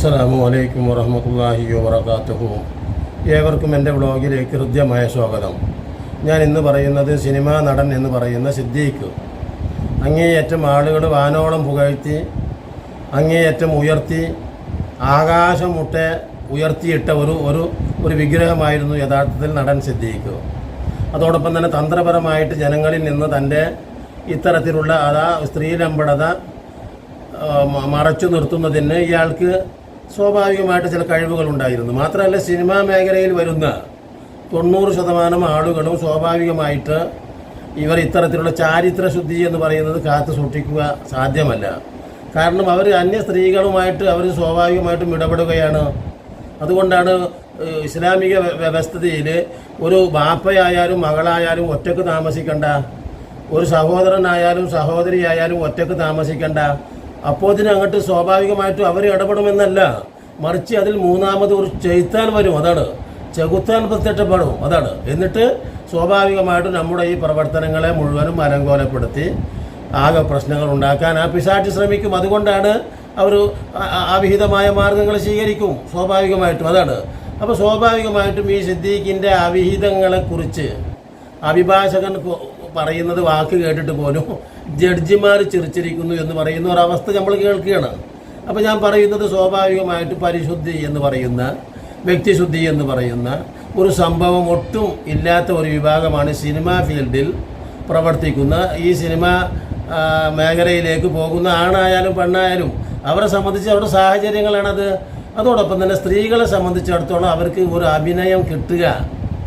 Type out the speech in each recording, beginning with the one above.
അസ്സലാമു അലൈക്കും വറഹമത്തല്ലാഹി വബർക്കാത്തുഹു ഏവർക്കും എന്റെ വ്ളോഗിലേക്ക് ഹൃദ്യമായ സ്വാഗതം. ഞാൻ ഇന്ന് പറയുന്നത് സിനിമാ നടൻ എന്ന് പറയുന്ന സിദ്ദീഖ്. അങ്ങേയറ്റം ആളുകൾ വാനോളം പുകഴ്ത്തി അങ്ങേയറ്റം ഉയർത്തി ആകാശം മുട്ടെ ഉയർത്തിയിട്ട ഒരു ഒരു ഒരു വിഗ്രഹമായിരുന്നു യഥാർത്ഥത്തിൽ നടൻ സിദ്ദീഖ്. അതോടൊപ്പം തന്നെ തന്ത്രപരമായിട്ട് ജനങ്ങളിൽ നിന്ന് തന്റെ ഇത്തരത്തിലുള്ള അതാ സ്ത്രീലമ്പടത മറച്ചു നിർത്തുന്നതിന് ഇയാൾക്ക് സ്വാഭാവികമായിട്ട് ചില കഴിവുകൾ ഉണ്ടായിരുന്നു. മാത്രമല്ല സിനിമാ മേഖലയിൽ വരുന്ന തൊണ്ണൂറ് ശതമാനം ആളുകളും സ്വാഭാവികമായിട്ട് ഇവർ ഇത്തരത്തിലുള്ള ചാരിത്ര ശുദ്ധി എന്ന് പറയുന്നത് കാത്തു സൂക്ഷിക്കുക സാധ്യമല്ല. കാരണം അവർ അന്യ സ്ത്രീകളുമായിട്ട് അവർ സ്വാഭാവികമായിട്ടും ഇടപെടുകയാണ്. അതുകൊണ്ടാണ് ഇസ്ലാമിക വ്യവസ്ഥതയിൽ ഒരു ബാപ്പയായാലും മകളായാലും ഒറ്റയ്ക്ക് താമസിക്കണ്ട ഒരു സഹോദരനായാലും സഹോദരിയായാലും ഒറ്റയ്ക്ക് താമസിക്കണ്ട അപ്പോൾ അതിനങ്ങോട്ട് സ്വാഭാവികമായിട്ടും അവർ ഇടപെടുമെന്നല്ല. മറിച്ച് അതിൽ മൂന്നാമത് ഒരു ചെയ്ത്താൻ വരും. അതാണ്. ചെകുത്താൻ പ്രത്യക്ഷപ്പെടും അതാണ്. എന്നിട്ട് സ്വാഭാവികമായിട്ടും നമ്മുടെ ഈ പ്രവർത്തനങ്ങളെ മുഴുവനും അലങ്കോലപ്പെടുത്തി ആകെ പ്രശ്നങ്ങൾ ഉണ്ടാക്കാൻ ആ പിശാച്ച് ശ്രമിക്കും. അതുകൊണ്ടാണ് അവർ അവിഹിതമായ മാർഗങ്ങൾ സ്വീകരിക്കും. സ്വാഭാവികമായിട്ടും. അതാണ്. അപ്പോൾ സ്വാഭാവികമായിട്ടും ഈ സിദ്ദീഖിന്റെ അവിഹിതങ്ങളെക്കുറിച്ച് അഭിഭാഷകൻ പറയുന്നത് വാക്ക് കേട്ടിട്ട് പോലും ജഡ്ജിമാർ ചിരിച്ചിരിക്കുന്നു എന്ന് പറയുന്ന ഒരവസ്ഥ നമ്മൾ കേൾക്കുകയാണ്. അപ്പോൾ ഞാൻ പറയുന്നത് സ്വാഭാവികമായിട്ട് പരിശുദ്ധി എന്ന് പറയുന്ന വ്യക്തിശുദ്ധി എന്ന് പറയുന്ന ഒരു സംഭവം ഒട്ടും ഇല്ലാത്ത ഒരു വിഭാഗമാണ് സിനിമാ ഫീൽഡിൽ പ്രവർത്തിക്കുന്ന. ഈ സിനിമ മേഖലയിലേക്ക് പോകുന്ന ആണായാലും പെണ്ണായാലും അവരെ സംബന്ധിച്ച് അവരുടെ സാഹചര്യങ്ങളാണത്. അതോടൊപ്പം തന്നെ സ്ത്രീകളെ സംബന്ധിച്ചിടത്തോളം അവർക്ക് ഒരു അഭിനയം കിട്ടുക.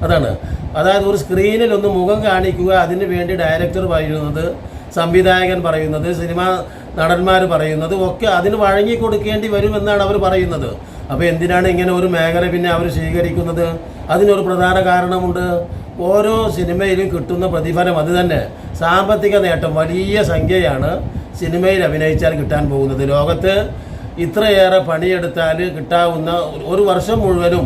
അതാണ്. അതായത് ഒരു സ്ക്രീനിൽ ഒന്ന് മുഖം കാണിക്കുക അതിന് വേണ്ടി ഡയറക്ടർ പറയുന്നത് സംവിധായകൻ പറയുന്നത് സിനിമാ നടന്മാർ പറയുന്നത് ഒക്കെ അതിന് വഴങ്ങി കൊടുക്കേണ്ടി വരുമെന്നാണ് അവർ പറയുന്നത്. അപ്പോൾ എന്തിനാണ് ഇങ്ങനെ ഒരു മേഖല പിന്നെ അവർ സ്വീകരിക്കുന്നത്? അതിനൊരു പ്രധാന കാരണമുണ്ട്. ഓരോ സിനിമയിലും കിട്ടുന്ന പ്രതിഫലം അത് തന്നെ. സാമ്പത്തിക നേട്ടം വലിയ സംഖ്യയാണ് സിനിമയിൽ അഭിനയിച്ചാൽ കിട്ടാൻ പോകുന്നത്. ലോകത്ത് ഇത്രയേറെ പണിയെടുത്താൽ കിട്ടാവുന്ന ഒരു വർഷം മുഴുവനും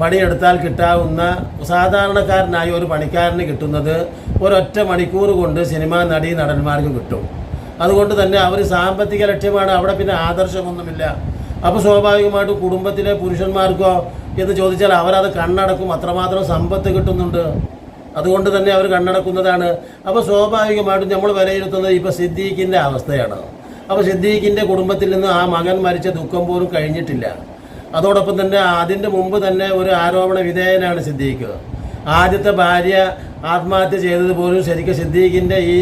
പണിയെടുത്താൽ കിട്ടാവുന്ന സാധാരണക്കാരനായ ഒരു പണിക്കാരന് കിട്ടുന്നത് ഒരൊറ്റ മണിക്കൂർ കൊണ്ട് സിനിമാ നടി നടന്മാർക്ക് കിട്ടും. അതുകൊണ്ട് തന്നെ അവർ സാമ്പത്തിക ലക്ഷ്യമാണ് അവിടെ പിന്നെ ആദർശമൊന്നുമില്ല. അപ്പോൾ സ്വാഭാവികമായിട്ടും കുടുംബത്തിലെ പുരുഷന്മാർക്കോ എന്ന് ചോദിച്ചാൽ അവരത് കണ്ണടക്കും അത്രമാത്രം സമ്പത്ത് കിട്ടുന്നുണ്ട്. അതുകൊണ്ട് തന്നെ അവർ കണ്ണടക്കുന്നതാണ്. അപ്പോൾ സ്വാഭാവികമായിട്ടും നമ്മൾ വിലയിരുത്തുന്നത് ഇപ്പോൾ സിദ്ദീഖിന്റെ അവസ്ഥയാണ്. അപ്പോൾ സിദ്ദീഖിന്റെ കുടുംബത്തിൽ നിന്ന് ആ മകൻ മരിച്ച ദുഃഖം പോലും കഴിഞ്ഞിട്ടില്ല. അതോടൊപ്പം തന്നെ അതിന്റെ മുമ്പ് തന്നെ ഒരു ആരോപണ വിധേയനാണ് സിദ്ദീഖ്. ആദ്യത്തെ ഭാര്യ ആത്മഹത്യ ചെയ്തത് പോലും ശരിക്കും സിദ്ദീഖിന്റെ ഈ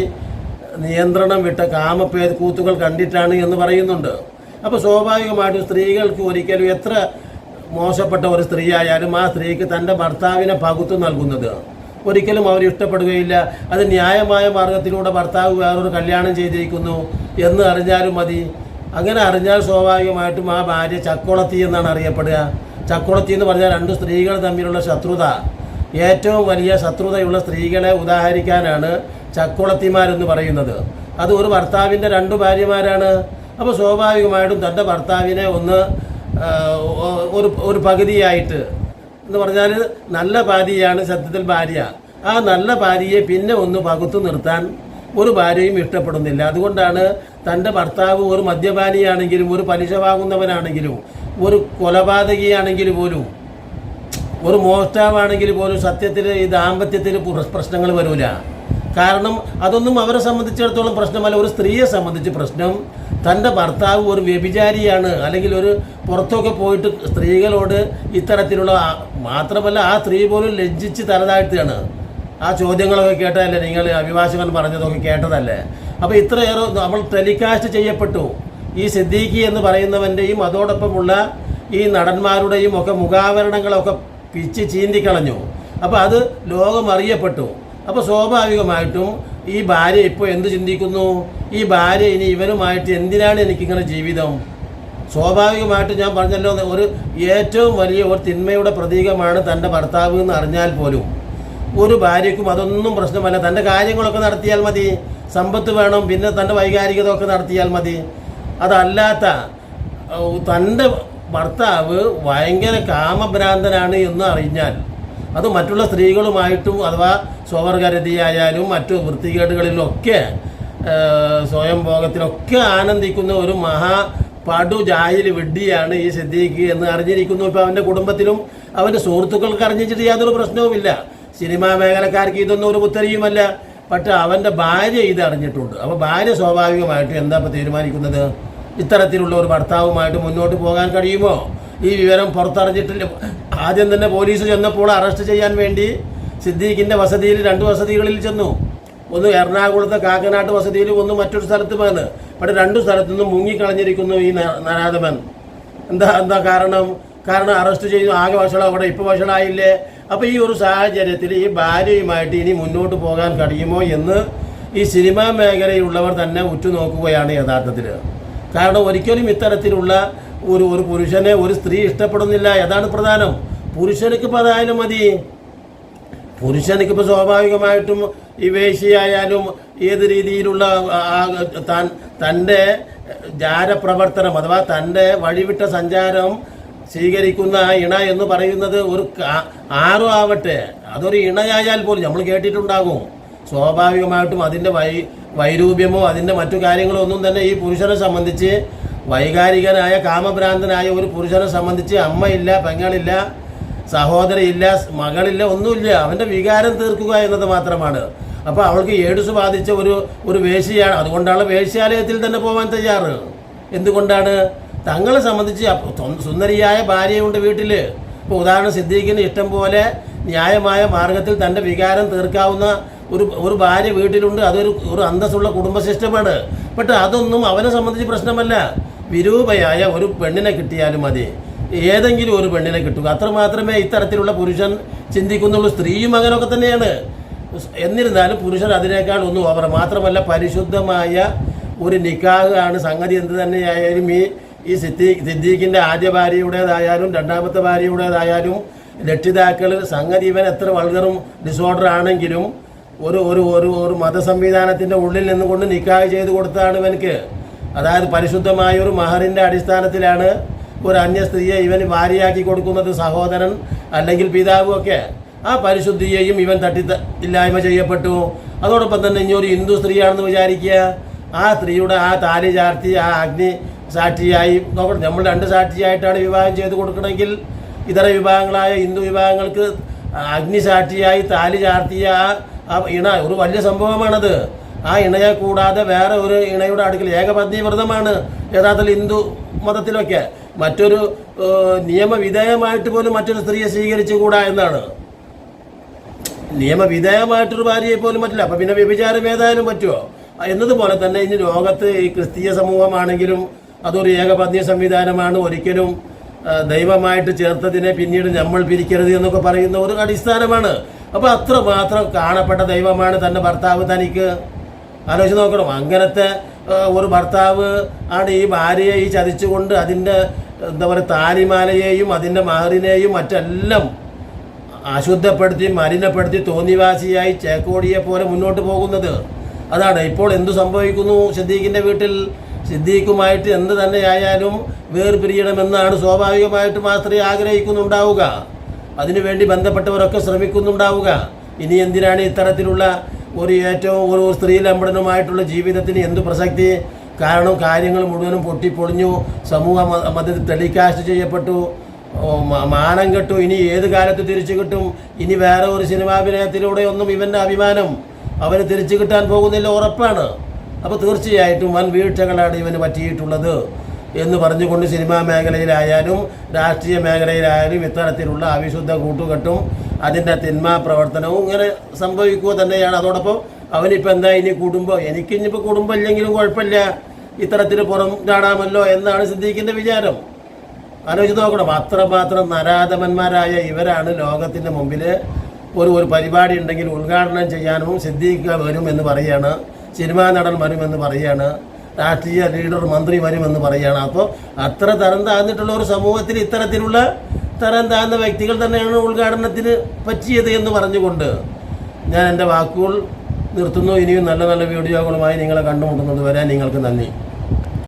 നിയന്ത്രണം വിട്ട കാമപ്പേ കൂത്തുകൾ കണ്ടിട്ടാണ് എന്ന് പറയുന്നുണ്ട്. അപ്പോൾ സ്വാഭാവികമായിട്ടും സ്ത്രീകൾക്ക് ഒരിക്കലും എത്ര മോശപ്പെട്ട ഒരു സ്ത്രീ ആയാലും ആ സ്ത്രീക്ക് തന്റെ ഭർത്താവിനെ പകുത്തു നൽകുന്നത്. ഒരിക്കലും അവർ ഇഷ്ടപ്പെടുകയില്ല. അത് ന്യായമായ മാർഗത്തിലൂടെ ഭർത്താവ് വേറൊരു കല്യാണം ചെയ്തിരിക്കുന്നു എന്ന് അറിഞ്ഞാലും മതി. അങ്ങനെ അറിഞ്ഞാൽ സ്വാഭാവികമായിട്ടും ആ ഭാര്യ ചക്കുളത്തി എന്നാണ് അറിയപ്പെടുക. ചക്കുളത്തി എന്ന് പറഞ്ഞാൽ രണ്ട് സ്ത്രീകൾ തമ്മിലുള്ള ശത്രുത. ഏറ്റവും വലിയ ശത്രുതയുള്ള സ്ത്രീകളെ ഉദാഹരിക്കാനാണ് ചക്കുളത്തിമാരെന്ന് പറയുന്നത്. അത് ഒരു ഭർത്താവിന്റെ രണ്ട് ഭാര്യമാരാണ്. അപ്പോൾ സ്വാഭാവികമായിട്ടും തന്റെ ഭർത്താവിനെ ഒന്ന് ഒരു ഒരു പകുതിയായിട്ട് എന്ന് പറഞ്ഞാൽ നല്ല ഭാര്യയാണ് സത്യത്തിൽ ഭാര്യ. ആ നല്ല ഭാര്യയെ പിന്നെ ഒന്ന് പകുത്തു നിർത്താൻ ഒരു ഭാര്യയും ഇഷ്ടപ്പെടുന്നില്ല. അതുകൊണ്ടാണ് തന്റെ ഭർത്താവ് ഒരു മദ്യപാനിയാണെങ്കിലും ഒരു പലിശ വാങ്ങുന്നവനാണെങ്കിലും ഒരു കൊലപാതകിയാണെങ്കിൽ പോലും ഒരു മോഷ്ടാവാണെങ്കിൽ പോലും സത്യത്തിൽ ഈ ദാമ്പത്യത്തിൽ പ്രശ്നങ്ങൾ വരൂല. കാരണം അതൊന്നും അവരെ സംബന്ധിച്ചിടത്തോളം പ്രശ്നമല്ല. ഒരു സ്ത്രീയെ സംബന്ധിച്ച് പ്രശ്നം തന്റെ ഭർത്താവ് ഒരു വ്യഭിചാരിയാണ് അല്ലെങ്കിൽ ഒരു പുറത്തൊക്കെ പോയിട്ട് സ്ത്രീകളോട് ഇത്തരത്തിലുള്ള മാത്രമല്ല ആ സ്ത്രീ പോലും ലജ്ജിച്ച് തലതാഴ്ത്തുകയാണ്. ആ ചോദ്യങ്ങളൊക്കെ കേട്ടതല്ലേ നിങ്ങൾ അഭിഭാഷകൻ പറഞ്ഞതൊക്കെ കേട്ടതല്ലേ? അപ്പോൾ ഇത്രയേറെ നമ്മൾ ടെലികാസ്റ്റ് ചെയ്യപ്പെട്ടു. ഈ സിദ്ദീഖി എന്ന് പറയുന്നവന്റെയും അതോടൊപ്പമുള്ള ഈ നടന്മാരുടെയും ഒക്കെ മുഖാവരണങ്ങളൊക്കെ പിച്ച് ചീന്തിക്കളഞ്ഞു. അപ്പോൾ അത് ലോകം അറിയപ്പെട്ടു. അപ്പോൾ സ്വാഭാവികമായിട്ടും ഈ ഭാര്യ ഇപ്പോൾ എന്ത് ചിന്തിക്കുന്നു? ഈ ഭാര്യ ഇനി ഇവനുമായിട്ട് എന്തിനാണ് എനിക്കിങ്ങനെ ജീവിതം? സ്വാഭാവികമായിട്ട് ഞാൻ പറഞ്ഞല്ലോ ഒരു ഏറ്റവും വലിയ ഒരു തിന്മയുടെ പ്രതീകമാണ് തന്റെ ഭർത്താവ് എന്ന് അറിഞ്ഞാൽ പോലും. ഒരു ഭാര്യക്കും അതൊന്നും പ്രശ്നമല്ല. തന്റെ കാര്യങ്ങളൊക്കെ നടത്തിയാൽ മതി. സമ്പത്ത് വേണം പിന്നെ തന്റെ വൈകാരികത ഒക്കെ നടത്തിയാൽ മതി. അതല്ലാത്ത തന്റെ ഭർത്താവ് ഭയങ്കര കാമഭ്രാന്തനാണ് എന്ന് അറിഞ്ഞാൽ അത് മറ്റുള്ള സ്ത്രീകളുമായിട്ടും അഥവാ സ്വവർഗരതിയായാലും മറ്റു വൃത്തികേടുകളിലൊക്കെ സ്വയം ഭോഗത്തിലൊക്കെ ആനന്ദിക്കുന്ന ഒരു മഹാ പടു ജാഹിൽ വിഡ്ഢിയാണ് ഈ സിദ്ദീഖ് എന്ന് അറിഞ്ഞിരിക്കുന്നു. ഇപ്പോൾ അവന്റെ കുടുംബത്തിലും അവന്റെ സുഹൃത്തുക്കൾക്ക് അറിഞ്ഞിട്ട് യാതൊരു പ്രശ്നവുമില്ല. സിനിമാ മേഖലക്കാർക്ക് ഇതൊന്നും ഒരു കുത്തരിയുമല്ല. പക്ഷെ അവന്റെ ഭാര്യ ഇത് അറിഞ്ഞിട്ടുണ്ട്. അപ്പോൾ ഭാര്യ സ്വാഭാവികമായിട്ടും എന്താ ഇപ്പോൾ തീരുമാനിക്കുന്നത്? ഇത്തരത്തിലുള്ള ഒരു ഭർത്താവുമായിട്ട് മുന്നോട്ട് പോകാൻ കഴിയുമോ? ഈ വിവരം പുറത്തറിഞ്ഞിട്ടില്ല. ആദ്യം തന്നെ പോലീസ് ചെന്നപ്പോൾ അറസ്റ്റ് ചെയ്യാൻ വേണ്ടി സിദ്ദീഖിന്റെ വസതിയിൽ രണ്ട് വസതികളിൽ ചെന്നു. ഒന്ന് എറണാകുളത്തെ കാക്കനാട്ട് വസതിയിൽ ഒന്ന് മറ്റൊരു സ്ഥലത്തുമാണ്. പക്ഷെ രണ്ടു സ്ഥലത്തു നിന്നും മുങ്ങിക്കളഞ്ഞിരിക്കുന്നു ഈ നരാധമൻ. എന്താ എന്താ കാരണം? കാരണം അറസ്റ്റ് ചെയ്തു. ആകെ വഷളം അവിടെ ഇപ്പോൾ വഷളായില്ലേ? അപ്പൊ ഈ ഒരു സാഹചര്യത്തിൽ ഈ ഭാര്യയുമായിട്ട് ഇനി മുന്നോട്ട് പോകാൻ കഴിയുമോ എന്ന് ഈ സിനിമാ മേഖലയിലുള്ളവർ തന്നെ ഉറ്റുനോക്കുകയാണ് യഥാർത്ഥത്തിൽ കാരണം ഒരിക്കലും ഇത്തരത്തിലുള്ള ഒരു ഒരു പുരുഷനെ ഒരു സ്ത്രീ ഇഷ്ടപ്പെടുന്നില്ല. അതാണ് പ്രധാനം. പുരുഷനക്ക് അതായാലും മതി. പുരുഷനക്ക് സ്വാഭാവികമായിട്ടും ഈ വേശിയായാലും ഏത് രീതിയിലുള്ള താൻ തന്റെ ജാരപ്രവർത്തനം അഥവാ തന്റെ വഴിവിട്ട സഞ്ചാരം സ്വീകരിക്കുന്ന ഇണ എന്ന് പറയുന്നത് ഒരു ആറും ആവട്ടെ. അതൊരു ഇണയായാൽ പോലും നമ്മൾ കേട്ടിട്ടുണ്ടാകും. സ്വാഭാവികമായിട്ടും അതിന്റെ വൈ വൈരൂപ്യമോ അതിന്റെ മറ്റു കാര്യങ്ങളോ ഒന്നും തന്നെ ഈ പുരുഷനെ സംബന്ധിച്ച് വൈകാരികനായ കാമഭ്രാന്തനായ ഒരു പുരുഷനെ സംബന്ധിച്ച് അമ്മയില്ല പെങ്ങളില്ല സഹോദരിയില്ല മകളില്ല ഒന്നുമില്ല. അവന്റെ വികാരം തീർക്കുക എന്നത് മാത്രമാണ്. അപ്പോൾ അവൾക്ക് ഏഡ്സ് ബാധിച്ച ഒരു ഒരു വേശ്യയാണ് അതുകൊണ്ടാണ് വേശ്യാലയത്തിൽ തന്നെ പോകാൻ തയ്യാറ്. എന്തുകൊണ്ടാണ്? തങ്ങളെ സംബന്ധിച്ച് സുന്ദരിയായ ഭാര്യയുണ്ട് വീട്ടിൽ. ഇപ്പൊ ഉദാഹരണം സിദ്ദീഖിന് ഇഷ്ടം പോലെ ന്യായമായ മാർഗത്തിൽ തന്റെ വികാരം തീർക്കാവുന്ന ഒരു ഒരു ഭാര്യ വീട്ടിലുണ്ട്. അതൊരു ഒരു അന്തസ്സുള്ള കുടുംബ സിസ്റ്റമാണ് പക്ഷെ അതൊന്നും അവനെ സംബന്ധിച്ച് പ്രശ്നമല്ല. വിരൂപയായ ഒരു പെണ്ണിനെ കിട്ടിയാലും മതി. ഏതെങ്കിലും ഒരു പെണ്ണിനെ കിട്ടുക. അത്രമാത്രമേ ഇത്തരത്തിലുള്ള പുരുഷൻ ചിന്തിക്കുന്നുള്ളൂ. സ്ത്രീയും അങ്ങനെയൊക്കെ തന്നെയാണ്. എന്നിരുന്നാലും പുരുഷൻ അതിനേക്കാൾ ഒന്നും ഓവർ മാത്രമല്ല പരിശുദ്ധമായ ഒരു നിക്കാഹാണ് സംഗതി എന്ത് തന്നെയായാലും ഈ ഈ സിദ്ദീ സിദ്ദീഖിന്റെ ആദ്യ ഭാര്യയുടേതായാലും രണ്ടാമത്തെ ഭാര്യയുടേതായാലും രക്ഷിതാക്കൾ സംഗതി ഇവൻ എത്ര വൾഗറും ഡിസോർഡർ ആണെങ്കിലും ഒരു ഒരു ഒരു ഒരു മതസംവിധാനത്തിന്റെ ഉള്ളിൽ നിന്നുകൊണ്ട് നിക്കാഹ് ചെയ്ത് കൊടുത്താണ് ഇവനക്ക് അതായത് പരിശുദ്ധമായ ഒരു മഹറിന്റെ അടിസ്ഥാനത്തിലാണ് ഒരു അന്യ സ്ത്രീയെ ഇവൻ ഭാര്യയാക്കി കൊടുക്കുന്നത് സഹോദരൻ അല്ലെങ്കിൽ പിതാവും ഒക്കെ. ആ പരിശുദ്ധിയെയും ഇവൻ തട്ടി ഇല്ലായ്മ ചെയ്യപ്പെട്ടു. അതോടൊപ്പം തന്നെ ഇനി ഒരു ഹിന്ദു സ്ത്രീയാണെന്ന് വിചാരിക്കുക. ആ സ്ത്രീയുടെ ആ താലി ചാർത്തി ആ അഗ്നി സാക്ഷിയായി നോക്കണം നമ്മൾ രണ്ട് സാറ്റിയായിട്ടാണ് വിവാഹം ചെയ്ത് കൊടുക്കണമെങ്കിൽ ഇതര വിഭാഗങ്ങളായ ഹിന്ദു വിഭാഗങ്ങൾക്ക് അഗ്നി സാക്ഷിയായി താലി ചാർത്തിയ ആ- ഇണ ഒരു വലിയ സംഭവമാണത്. ആ ഇണയെ കൂടാതെ വേറെ ഒരു ഇണയുടെ അടുക്കൽ ഏകപത്നി വ്രതമാണ് യഥാർത്ഥത്തിൽ ഹിന്ദു മതത്തിലൊക്കെ. മറ്റൊരു നിയമവിധേയമായിട്ട് പോലും മറ്റൊരു സ്ത്രീയെ സ്വീകരിച്ചുകൂടാ എന്നാണ്. നിയമവിധേയമായിട്ടൊരു ഭാര്യയെ പോലും പറ്റില്ല. അപ്പൊ പിന്നെ വ്യഭിചാരം ഏതായാലും പറ്റുമോ എന്നതുപോലെ തന്നെ ഇനി ലോകത്ത് ഈ ക്രിസ്തീയ സമൂഹമാണെങ്കിലും അതൊരു ഏകപത്നി സംവിധാനമാണ്. ഒരിക്കലും ദൈവമായിട്ട് ചേർത്തതിനെ പിന്നീട് നമ്മൾ പിരിക്കരുത് എന്നൊക്കെ പറയുന്ന ഒരു അടിസ്ഥാനമാണ്. അപ്പൊ അത്രമാത്രം കാണപ്പെട്ട ദൈവമാണ് തന്റെ ഭർത്താവ് തനിക്ക്. ആലോചിച്ച് നോക്കണം. അങ്ങനത്തെ ഒരു ഭർത്താവ് ആണ് ഈ ഭാര്യയെ ഈ ചതിച്ചുകൊണ്ട് അതിന്റെ എന്താ പറയുക താലിമാലയെയും അതിന്റെ മഹറിനെയും മറ്റെല്ലാം അശുദ്ധപ്പെടുത്തി മലിനപ്പെടുത്തി തോന്നിവാസിയായി ചേക്കോടിയെ പോലെ മുന്നോട്ട് പോകുന്നത്. അതാണ് ഇപ്പോൾ എന്തു സംഭവിക്കുന്നു? സിദ്ദീഖിന്റെ വീട്ടിൽ സിദ്ദീഖുമായിട്ട് എന്ത് തന്നെയായാലും വേർപിരിയണമെന്നാണ് സ്വാഭാവികമായിട്ട് മാത്രമേ ആഗ്രഹിക്കുന്നുണ്ടാവുക. അതിനുവേണ്ടി ബന്ധപ്പെട്ടവരൊക്കെ ശ്രമിക്കുന്നുണ്ടാവുക. ഇനി എന്തിനാണ് ഇത്തരത്തിലുള്ള ഒരു ഏറ്റവും ഒരു സ്ത്രീലമ്പടനുമായിട്ടുള്ള ജീവിതത്തിന് എന്ത് പ്രസക്തി? കാരണം കാര്യങ്ങൾ മുഴുവനും പൊട്ടിപ്പൊളിഞ്ഞു സമൂഹ മത ടെലികാസ്റ്റ് ചെയ്യപ്പെട്ടു. മാനം കെട്ടു ഇനി ഏത് കാലത്ത് തിരിച്ചു കിട്ടും? ഇനി വേറെ ഒരു സിനിമാഭിനയത്തിലൂടെ ഒന്നും ഇവന്റെ അഭിമാനം അവന് തിരിച്ചു കിട്ടാൻ പോകുന്നില്ല ഉറപ്പാണ്. അപ്പോൾ തീർച്ചയായിട്ടും വൻ വീഴ്ചകളാണ് ഇവന് പറ്റിയിട്ടുള്ളത് എന്ന് പറഞ്ഞുകൊണ്ട് സിനിമാ മേഖലയിലായാലും രാഷ്ട്രീയ മേഖലയിലായാലും ഇത്തരത്തിലുള്ള അവിശുദ്ധ കൂട്ടുകെട്ടും അതിന്റെ തിന്മ പ്രവർത്തനവും ഇങ്ങനെ സംഭവിക്കുക തന്നെയാണ്. അതോടൊപ്പം അവനിപ്പോൾ എന്താ ഇനി കുടുംബം? എനിക്കിനിപ്പോൾ കുടുംബം ഇല്ലെങ്കിലും കുഴപ്പമില്ല. ഇത്തരത്തിൽ പുറം ചാടാമല്ലോ എന്നാണ് സിദ്ദീഖിന്റെ വിചാരം. ആലോചിച്ച് നോക്കണം. അത്രമാത്രം നരാധമന്മാരായ ഇവരാണ് ലോകത്തിന്റെ മുമ്പിൽ ഒരു ഒരു പരിപാടി ഉണ്ടെങ്കിൽ ഉദ്ഘാടനം ചെയ്യാനും സിദ്ദീഖ് വരും എന്ന് പറയാണ് സിനിമാ നടൻ വരുമെന്ന് പറയുകയാണ് രാഷ്ട്രീയ ലീഡർ മന്ത്രി വരുമെന്ന് പറയുകയാണ് അപ്പോൾ അത്ര തരം താഴ്ന്നിട്ടുള്ള ഒരു സമൂഹത്തിൽ ഇത്തരത്തിലുള്ള തരം താഴ്ന്ന വ്യക്തികൾ തന്നെയാണ് ഉദ്ഘാടനത്തിന് പറ്റിയത് എന്ന് പറഞ്ഞുകൊണ്ട് ഞാൻ എന്റെ വാക്കുകൾ നിർത്തുന്നു. ഇനിയും നല്ല നല്ല വീഡിയോകളുമായി നിങ്ങളെ കണ്ടുമുട്ടുന്നത് വരെ നിങ്ങൾക്ക് നന്ദി.